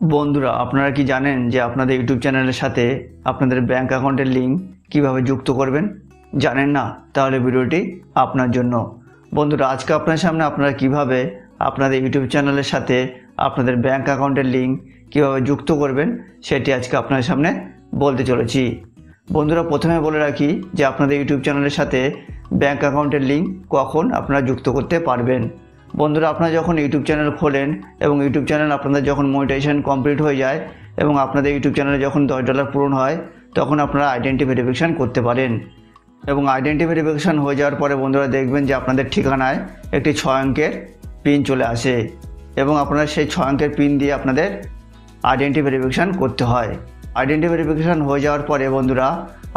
বন্ধুরা, আপনারা কি জানেন যে আপনাদের ইউটিউব চ্যানেলের সাথে আপনাদের ব্যাংক অ্যাকাউন্টের লিঙ্ক কীভাবে যুক্ত করবেন? জানেন না? তাহলে ভিডিওটি আপনার জন্য। বন্ধুরা, আজকে আপনার সামনে আপনারা কীভাবে আপনাদের ইউটিউব চ্যানেলের সাথে আপনাদের ব্যাংক অ্যাকাউন্টের লিঙ্ক কীভাবে যুক্ত করবেন, সেটি আজকে আপনার সামনে বলতে চলেছি। বন্ধুরা, প্রথমে বলে রাখি যে আপনাদের ইউটিউব চ্যানেলের সাথে ব্যাংক অ্যাকাউন্টের লিঙ্ক কখন আপনারা যুক্ত করতে পারবেন। বন্ধুরা, আপনারা যখন ইউটিউব চ্যানেল খোলেন এবং ইউটিউব চ্যানেল আপনাদের যখন মনিটাইজেশন কমপ্লিট হয়ে যায় এবং আপনাদের ইউটিউব চ্যানেলে যখন দশ ডলার পূরণ হয়, তখন আপনারা আইডেন্টি ভেরিফিকেশান করতে পারেন। এবং আইডেন্টি ভেরিফিকেশান হয়ে যাওয়ার পরে বন্ধুরা দেখবেন যে আপনাদের ঠিকানায় একটি ছয় অঙ্কের পিন চলে আসে এবং আপনারা সেই ছয় অঙ্কের পিন দিয়ে আপনাদের আইডেন্টি ভেরিফিকেশান করতে হয়। আইডেন্টি ভেরিফিকেশান হয়ে যাওয়ার পরে বন্ধুরা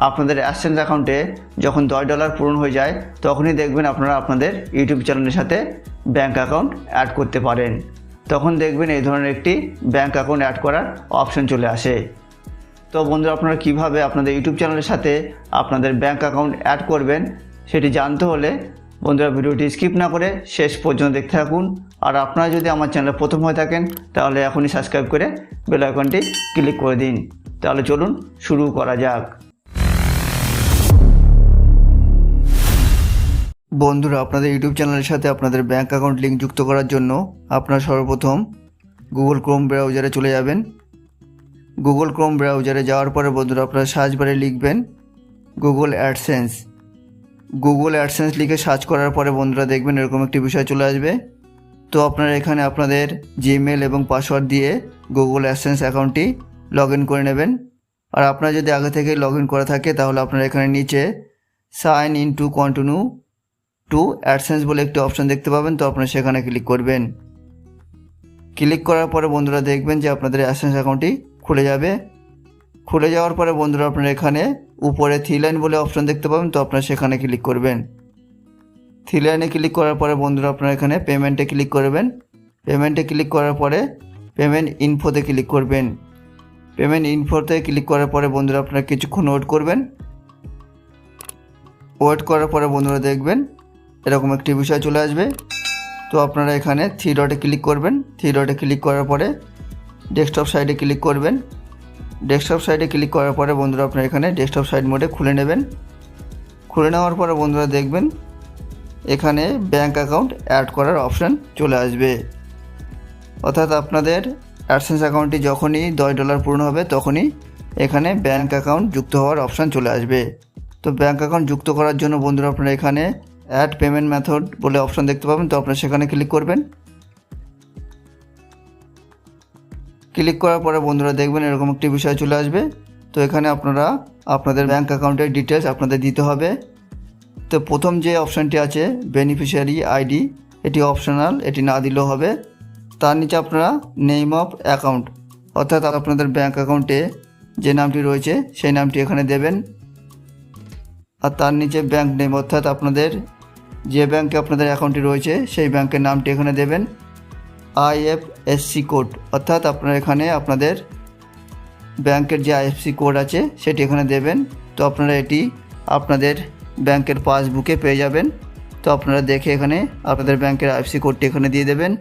আপনাদের অ্যাসেন্স অ্যাকাউন্টে যখন দশ ডলার পূরণ হয়ে যায়, তখনই দেখবেন আপনারা আপনাদের ইউটিউব চ্যানেলের সাথে ব্যাঙ্ক অ্যাকাউন্ট অ্যাড করতে পারেন। তখন দেখবেন এই ধরনের একটি ব্যাঙ্ক অ্যাকাউন্ট অ্যাড করার অপশন চলে আসে। তো বন্ধুরা, আপনারা কীভাবে আপনাদের ইউটিউব চ্যানেলের সাথে আপনাদের ব্যাঙ্ক অ্যাকাউন্ট অ্যাড করবেন, সেটি জানতে হলে বন্ধুরা ভিডিওটি স্কিপ না করে শেষ পর্যন্ত দেখতে থাকুন। আর আপনারা যদি আমার চ্যানেলে প্রথম হয়ে থাকেন, তাহলে এখনই সাবস্ক্রাইব করে বেল আইকনটি ক্লিক করে দিন। তাহলে চলুন শুরু করা যাক। বন্ধুরা, আপনাদের ইউটিউব চ্যানেলের সাথে আপনাদের ব্যাঙ্ক অ্যাকাউন্ট লিঙ্ক যুক্ত করার জন্য আপনারা সর্বপ্রথম গুগল ক্রোম ব্রাউজারে চলে যাবেন। গুগল ক্রোম ব্রাউজারে যাওয়ার পরে বন্ধুরা, আপনারা সার্চ বারে লিখবেন গুগল অ্যাডসেন্স। গুগল অ্যাডসেন্স লিখে সার্চ করার পরে বন্ধুরা দেখবেন এরকম একটি বিষয় চলে আসবে। তো আপনারা এখানে আপনাদের জিমেল এবং পাসওয়ার্ড দিয়ে গুগল অ্যাডসেন্স অ্যাকাউন্টটি লগ ইন করে নেবেন। আর আপনার যদি আগে থেকে লগ ইন করা থাকে, তাহলে আপনারা এখানে নিচে sign in to continue to AdSense বলে একটি অপশন দেখতে পাবেন। তো আপনারা সেখানে ক্লিক করবেন। ক্লিক করার পরে বন্ধুরা দেখবেন যে আপনাদের অ্যাডসেন্স অ্যাকাউন্টটি খুলে যাবে। খুলে যাওয়ার পরে বন্ধুরা আপনারা এখানে উপরে থ্রি লাইন বলে অপশন দেখতে পাবেন। তো আপনারা সেখানে ক্লিক করবেন। থ্রি লাইনে ক্লিক করার পরে বন্ধুরা আপনারা এখানে পেমেন্টে ক্লিক করবেন। পেমেন্টে ক্লিক করার পরে পেমেন্ট ইনফোতে ক্লিক করবেন। পেমেন্ট ইনফোতে ক্লিক করার পরে বন্ধুরা আপনারা কিছুক্ষণ ওয়েট করবেন। ওয়েট করার পরে বন্ধুরা দেখবেন এরকম একটি বিষয় চলে আসবে। তো আপনারা এখানে থ্রি ডটে ক্লিক করবেন। থ্রি ডটে ক্লিক করার পরে ডেস্কটপ সাইডে ক্লিক করবেন। ডেস্কটপ সাইডে ক্লিক করার পরে বন্ধুরা আপনারা এখানে ডেস্কটপ সাইড মোডে খুলে নেবেন। খুলে নেওয়ার পরে বন্ধুরা দেখবেন এখানে ব্যাঙ্ক অ্যাকাউন্ট অ্যাড করার অপশান চলে আসবে। অর্থাৎ আপনাদের অ্যাডসেন্স অ্যাকাউন্টটি যখনই দশ ডলার পূর্ণ হবে, তখনই এখানে ব্যাঙ্ক অ্যাকাউন্ট যুক্ত হওয়ার অপশান চলে আসবে। তো ব্যাঙ্ক অ্যাকাউন্ট যুক্ত করার জন্য বন্ধুরা আপনারা এখানে অ্যাড পেমেন্ট মেথড বলে অপশন দেখতে পাবেন। তো আপনারা সেখানে ক্লিক করবেন। ক্লিক করার পরে বন্ধুরা দেখবেন এরকম একটি বিষয় চলে আসবে। তো এখানে আপনারা আপনাদের ব্যাঙ্ক অ্যাকাউন্টের ডিটেলস আপনাদের দিতে হবে। তো প্রথম যে অপশানটি আছে বেনিফিশিয়ারি আইডি এটি অপশনাল এটি না দিলেও হবে। তার নিচে আপনারা নেম অফ অ্যাকাউন্ট অর্থাৎ আপনাদের ব্যাঙ্ক অ্যাকাউন্টে যে নামটি রয়েছে, সেই নামটি এখানে দেবেন। আর তার নিচে ব্যাঙ্ক নেম অর্থাৎ আপনাদের যে ব্যাংকে আপনাদের অ্যাকাউন্টটি রয়েছে, সেই ব্যাংকের নামটি এখানে দেবেন। আইএফএসসি কোড অর্থাৎ আপনারা এখানে আপনাদের ব্যাংকের যে আইএফসি কোড আছে, সেটি এখানে দেবেন। তো আপনারা এটি আপনাদের ব্যাংকের পাসবুকে পেয়ে যাবেন। তো আপনারা দেখে এখানে আপনাদের ব্যাংকের আইএফসি কোডটি এখানে দিয়ে দেবেন।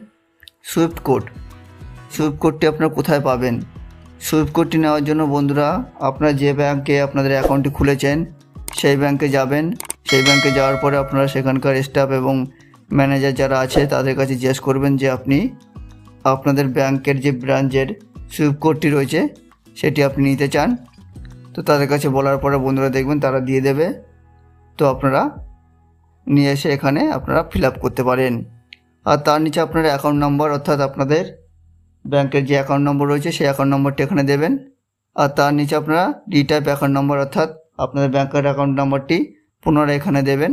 সুইফট কোড সুইফট কোডটি আপনারা কোথায় পাবেন? সুইফট কোডটি নেওয়ার জন্য বন্ধুরা, আপনারা যে ব্যাংকে আপনাদের অ্যাকাউন্টটি খুলেছেন, সেই ব্যাংকে যাবেন। সেই ব্যাংকে যাওয়ার পরে আপনারা সেখানকার স্টাফ এবং ম্যানেজার যারা আছে, তাদের কাছে জিজ্ঞেস করবেন যে আপনি আপনাদের ব্যাংকের যে ব্রাঞ্চের সুইপ কোডটি রয়েছে, সেটি আপনি নিতে চান। তো তাদের কাছে বলার পরে বন্ধুরা দেখবেন তারা দিয়ে দেবে। তো আপনারা নিয়ে এসে এখানে আপনারা ফিল আপ করতে পারেন। আর তার নিচে আপনার অ্যাকাউন্ট নম্বর অর্থাৎ আপনাদের ব্যাংকের যে অ্যাকাউন্ট নম্বর রয়েছে, সেই অ্যাকাউন্ট নম্বরটি এখানে দেবেন। আর তার নিচে আপনারা ডি টাইপ অ্যাকাউন্ট নম্বর অর্থাৎ আপনাদের ব্যাংকের অ্যাকাউন্ট নম্বরটি পুনরায় এখানে দেবেন।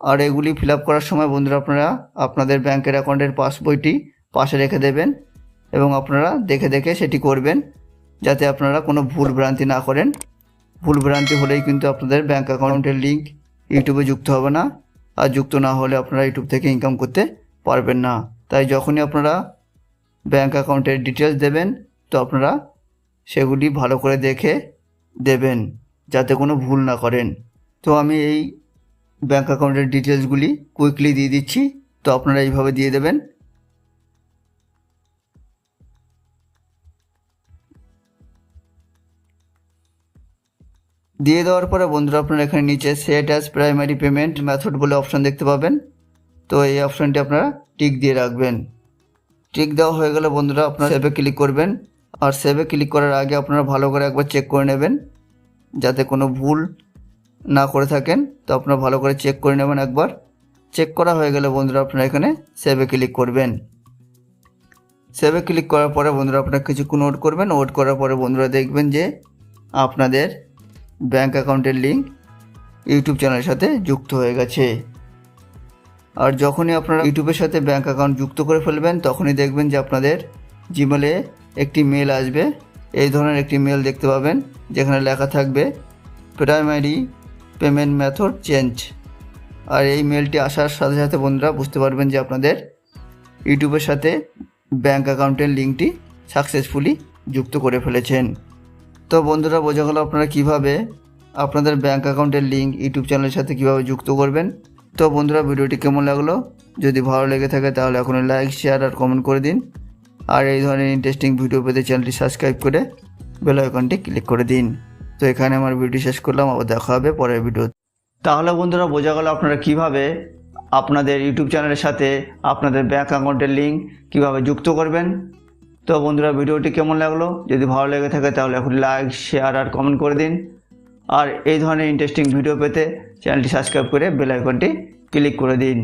আর এগুলি ফিল করার সময় বন্ধুরা আপনারা আপনাদের ব্যাংকের অ্যাকাউন্টের পাসবইটি পাশে রেখে দেবেন এবং আপনারা দেখে দেখে সেটি করবেন যাতে আপনারা কোনো ভুল ভ্রান্তি না করেন। ভুল ভ্রান্তি হলেই কিন্তু আপনাদের ব্যাংক অ্যাকাউন্টের লিঙ্ক ইউটিউবে যুক্ত হবে না আর যুক্ত না হলে আপনারা ইউটিউব থেকে ইনকাম করতে পারবেন না। তাই যখনই আপনারা ব্যাংক অ্যাকাউন্টের ডিটেলস দেবেন, তো আপনারা সেগুলি ভালো করে দেখে দেবেন যাতে কোনো ভুল না করেন। তো আমি এই ব্যাঙ্ক অ্যাকাউন্টের ডিটেলসগুলি কুইকলি দিয়ে দিচ্ছি। তো আপনারা এইভাবে দিয়ে দেবেন। দিয়ে দেওয়ার পরে বন্ধুরা আপনারা এখানে নিচে set as primary payment method বলে অপশান দেখতে পাবেন। তো এই অপশানটি আপনারা টিক দিয়ে রাখবেন। টিক দেওয়া হয়ে গেলে বন্ধুরা আপনারা সেভে ক্লিক করবেন। আর সেভে ক্লিক করার আগে আপনারা ভালো করে একবার চেক করে নেবেন। যাতে কোনো ভুল না করে থাকেন, তো আপনারা ভালো করে চেক করে নেবেন একবার। চেক করা হয়ে গেলে বন্ধুরা আপনারা এখানে সেভে ক্লিক করবেন। সেভে ক্লিক করার পরে বন্ধুরা আপনারা কিছুক্ষণ ওয়েট করবেন। ওয়েট করার পরে বন্ধুরা দেখবেন যে আপনাদের ব্যাঙ্ক অ্যাকাউন্টের লিঙ্ক ইউটিউব চ্যানেলের সাথে যুক্ত হয়ে গেছে। আর যখনই আপনারা ইউটিউবের সাথে ব্যাঙ্ক অ্যাকাউন্ট যুক্ত করে ফেলবেন, তখনই দেখবেন যে আপনাদের জিমেলে একটি মেল আসবে। এই ধরনের একটি মেল দেখতে পাবেন, যেখানে লেখা থাকবে প্রাইমারি পেমেন্ট মেথড চেঞ্জ। আর এই মেলটি আসার সাথে সাথে বন্ধুরা বুঝতে পারবেন যে আপনাদের ইউটিউবের সাথে ব্যাঙ্ক অ্যাকাউন্টের লিঙ্কটি সাকসেসফুলি যুক্ত করে ফেলেছেন। তো বন্ধুরা, বোঝা গেল আপনারা কীভাবে আপনাদের ব্যাঙ্ক অ্যাকাউন্টের লিঙ্ক ইউটিউব চ্যানেলের সাথে কীভাবে যুক্ত করবেন। তো বন্ধুরা, ভিডিওটি কেমন লাগল? যদি ভালো লেগে থাকে তাহলে এখন লাইক, শেয়ার আর কমেন্ট করে দিন। আর এই ধরনের ইন্টারেস্টিং ভিডিও পেতে চ্যানেলটি সাবস্ক্রাইব করে বেল আইকনটি ক্লিক করে দিন। তো এখানে আমার ভিডিও শেষ করলাম, আবার দেখা হবে পরের ভিডিও তাহলে বন্ধুরা, বোঝা গেল আপনারা কীভাবে আপনাদের ইউটিউব চ্যানেলের সাথে আপনাদের ব্যাঙ্ক অ্যাকাউন্টের লিঙ্ক কীভাবে যুক্ত করবেন। তো বন্ধুরা ভিডিওটি কেমন লাগল? যদি ভালো লেগে থাকে তাহলে এখন লাইক শেয়ার আর কমেন্ট করে দিন। আর এই ধরনের ইন্টারেস্টিং ভিডিও পেতে চ্যানেলটি সাবস্ক্রাইব করে বেল আইকনটি ক্লিক করে দিন।